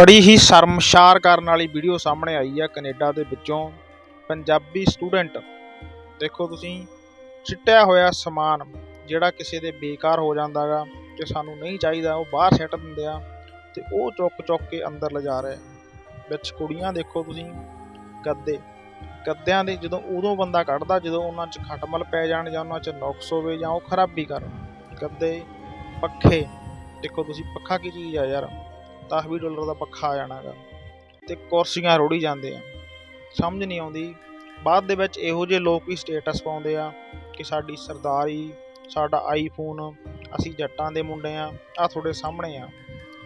ਬੜੀ ਹੀ ਸ਼ਰਮਸ਼ਾਰ ਕਰਨ ਵਾਲੀ ਵੀਡੀਓ ਸਾਹਮਣੇ ਆਈ ਆ ਕੈਨੇਡਾ ਦੇ ਵਿੱਚੋਂ ਪੰਜਾਬੀ ਸਟੂਡੈਂਟ। ਦੇਖੋ ਤੁਸੀਂ ਚਿੱਟਿਆ ਹੋਇਆ ਸਮਾਨ ਜਿਹੜਾ ਕਿਸੇ ਦੇ ਬੇਕਾਰ ਹੋ ਜਾਂਦਾ ਗਾ ਕਿ ਸਾਨੂੰ ਨਹੀਂ ਚਾਹੀਦਾ, ਉਹ ਬਾਹਰ ਸਿੱਟ ਦਿੰਦੇ ਆ ਤੇ ਉਹ ਚੁੱਕ ਚੁੱਕ ਕੇ ਅੰਦਰ ਲਿਜਾ ਰਹੇ ਵਿੱਚ ਕੁੜੀਆਂ ਦੇਖੋ ਤੁਸੀਂ, ਗੱਦੇ। ਗੱਦਿਆਂ ਦੇ ਜਦੋਂ ਉਦੋਂ ਬੰਦਾ ਕੱਢਦਾ ਜਦੋਂ ਉਹਨਾਂ 'ਚ ਖਟਮਲ ਪੈ ਜਾਣ ਜਾਂ ਉਹਨਾਂ 'ਚ ਨੁਕਸ ਹੋਵੇ ਜਾਂ ਉਹ ਖਰਾਬੀ ਕਰਨ। ਗੱਦੇ, ਪੱਖੇ। ਦੇਖੋ ਤੁਸੀਂ, ਪੱਖਾ ਕੀ ਚੀਜ਼ ਆ ਯਾਰ। 10 ਡਾਲਰ ਦਾ ਪੱਖਾ ਆ ਜਾਣਾ ਗਾ ਤੇ ਕੁਰਸੀਆਂ ਰੋੜੀ ਜਾਂਦੇ ਆ। ਸਮਝ ਨਹੀਂ ਆਉਂਦੀ। ਬਾਅਦ ਦੇ ਵਿੱਚ ਇਹੋ ਜਿਹੇ ਲੋਕ ਵੀ ਸਟੇਟਸ ਪਾਉਂਦੇ ਆ ਕਿ ਸਾਡੀ ਸਰਦਾਰੀ, ਸਾਡਾ ਆਈਫੋਨ ਅਸੀਂ ਜੱਟਾਂ ਦੇ ਮੁੰਡੇ ਆ ਆ ਤੁਹਾਡੇ ਸਾਹਮਣੇ ਆ।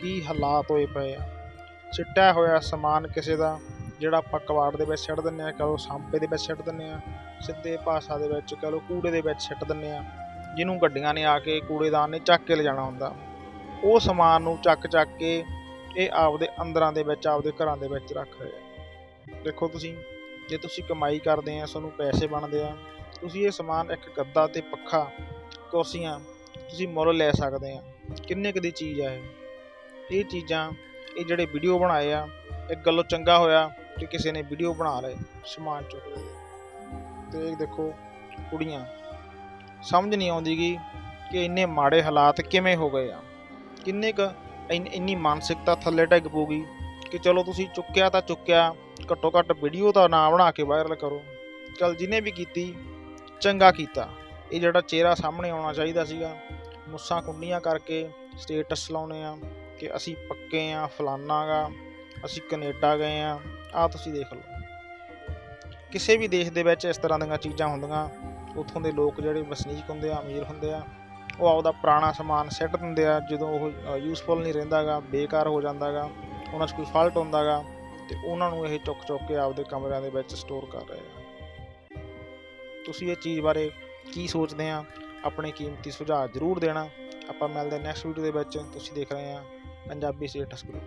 ਕੀ ਹਾਲਾਤ ਹੋਏ ਪਏ ਆ? ਸਿੱਟਿਆ ਹੋਇਆ ਸਮਾਨ ਕਿਸੇ ਦਾ, ਜਿਹੜਾ ਆਪਾਂ ਕਵਾੜ ਦੇ ਵਿੱਚ ਸਿੱਟ ਦਿੰਨੇ ਆ, ਕਹੋ ਸਾਂਪੇ ਦੇ ਵਿੱਚ ਸਿੱਟ ਦਿੰਨੇ ਆ, ਸਿੱਧੇ ਭਾਸ਼ਾ ਦੇ ਵਿੱਚ, ਕਹੋ ਕੂੜੇ ਦੇ ਵਿੱਚ ਸਿੱਟ ਦਿੰਨੇ ਆ। ਜਿਹਨੂੰ ਗੱਡੀਆਂ ਨੇ ਆ ਕੇ ਕੂੜੇਦਾਨ ਨੇ ਚੱਕ ਕੇ ਲਿਜਾਣਾ ਹੁੰਦਾ। ਉਹ ਸਮਾਨ ਨੂੰ ਚੱਕ ਚੱਕ ਕੇ ਇਹ ਆਪਦੇ ਅੰਦਰਾਂ ਦੇ ਵਿੱਚ, ਆਪਦੇ ਘਰਾਂ ਦੇ ਵਿੱਚ ਰੱਖ ਰਹੇ ਆ। ਦੇਖੋ ਤੁਸੀਂ, ਜੇ ਤੁਸੀਂ ਕਮਾਈ ਕਰਦੇ ਆ, ਤੁਹਾਨੂੰ ਪੈਸੇ ਬਣਦੇ ਆ, ਤੁਸੀਂ ਇਹ ਸਮਾਨ ਇੱਕ ਗੱਦਾ ਤੇ ਪੱਖਾ, ਕੁਰਸੀਆਂ ਤੁਸੀਂ ਮੁੱਲ ਲੈ ਸਕਦੇ ਆ। ਕਿੰਨੇ ਕੁ ਦੀ ਚੀਜ਼ ਆ ਇਹ? ਇਹ ਚੀਜ਼ਾਂ, ਇਹ ਜਿਹੜੇ ਵੀਡੀਓ ਬਣਾਏ ਆ ਇੱਕ ਗੱਲੋਂ ਚੰਗਾ ਹੋਇਆ ਕਿ ਕਿਸੇ ਨੇ ਵੀਡੀਓ ਬਣਾ ਲਏ, ਸਮਾਨ ਚੁੱਕ ਕੇ ਤੇ ਇਹ ਦੇਖੋ ਕੁੜੀਆਂ, ਸਮਝ ਨਹੀਂ ਆਉਂਦੀ ਗੀ ਕਿ ਇੰਨੇ ਮਾੜੇ ਹਾਲਾਤ ਕਿਵੇਂ ਹੋ ਗਏ ਆ? ਕਿੰਨੇ ਕ ਇੰਨੀ ਮਾਨਸਿਕਤਾ ਥੱਲੇ ਡਿੱਗ ਪਊਗੀ ਕਿ ਚਲੋ ਤੁਸੀਂ ਚੁੱਕਿਆ ਤਾਂ ਚੁੱਕਿਆ ਘੱਟੋ ਘੱਟ ਵੀਡੀਓ ਦਾ ਨਾ ਬਣਾ ਕੇ ਵਾਇਰਲ ਕਰੋ। ਚਲ ਜਿਹਨੇ ਵੀ ਕੀਤੀ, ਚੰਗਾ ਕੀਤਾ। ਇਹ ਜਿਹੜਾ ਚਿਹਰਾ ਸਾਹਮਣੇ ਆਉਣਾ ਚਾਹੀਦਾ ਸੀਗਾ ਮੁੱਸਾਂ ਕੁੰਡੀਆਂ ਕਰਕੇ ਸਟੇਟਸ ਲਾਉਣੇ ਆ ਕਿ ਅਸੀਂ ਪੱਕੇ ਆ, ਫਲਾਨਾ ਗਾ, ਅਸੀਂ ਕੈਨੇਡਾ ਗਏ ਆ ਆ ਤੁਸੀਂ ਦੇਖ ਲਓ। ਕਿਸੇ ਵੀ ਦੇਸ਼ ਦੇ ਵਿੱਚ ਇਸ ਤਰ੍ਹਾਂ ਦੀਆਂ ਚੀਜ਼ਾਂ ਹੁੰਦੀਆਂ, ਉੱਥੋਂ ਦੇ ਲੋਕ ਜਿਹੜੇ ਵਸਨੀਕ ਹੁੰਦੇ ਆ, ਅਮੀਰ ਹੁੰਦੇ ਆ ਉਹ ਆਪਦਾ ਪੁਰਾਣਾ ਸਮਾਨ ਸਿੱਟ ਦਿੰਦੇ ਆ, ਜਦੋਂ ਉਹ ਯੂਸਫੁਲ ਨਹੀਂ ਰਹਿੰਦਾਗਾ ਬੇਕਾਰ ਹੋ ਜਾਂਦਾਗਾ ਉਹਨਾਂ 'ਚ ਕੋਈ ਫਾਲਟ ਹੁੰਦਾਗਾ ਤੇ ਉਹਨਾਂ ਨੂੰ ਇਹ ਚੁੱਕ ਚੁੱਕ ਕੇ ਆਪਦੇ ਕਮਰਿਆਂ ਦੇ ਵਿੱਚ ਸਟੋਰ ਕਰ ਰਹੇ ਆ। ਤੁਸੀਂ ਇਹ ਚੀਜ਼ ਬਾਰੇ ਕੀ ਸੋਚਦੇ ਆ? ਆਪਣੇ ਕੀਮਤੀ ਸੁਝਾਅ ਜ਼ਰੂਰ ਦੇਣਾ। ਆਪਾਂ ਮਿਲਦੇ ਨੈਕਸਟ ਵੀਡੀਓ ਦੇ ਵਿੱਚ। ਤੁਸੀਂ ਦੇਖ ਰਹੇ ਆ ਪੰਜਾਬੀ ਸਟੇਟਸ ਗਰੁੱਪ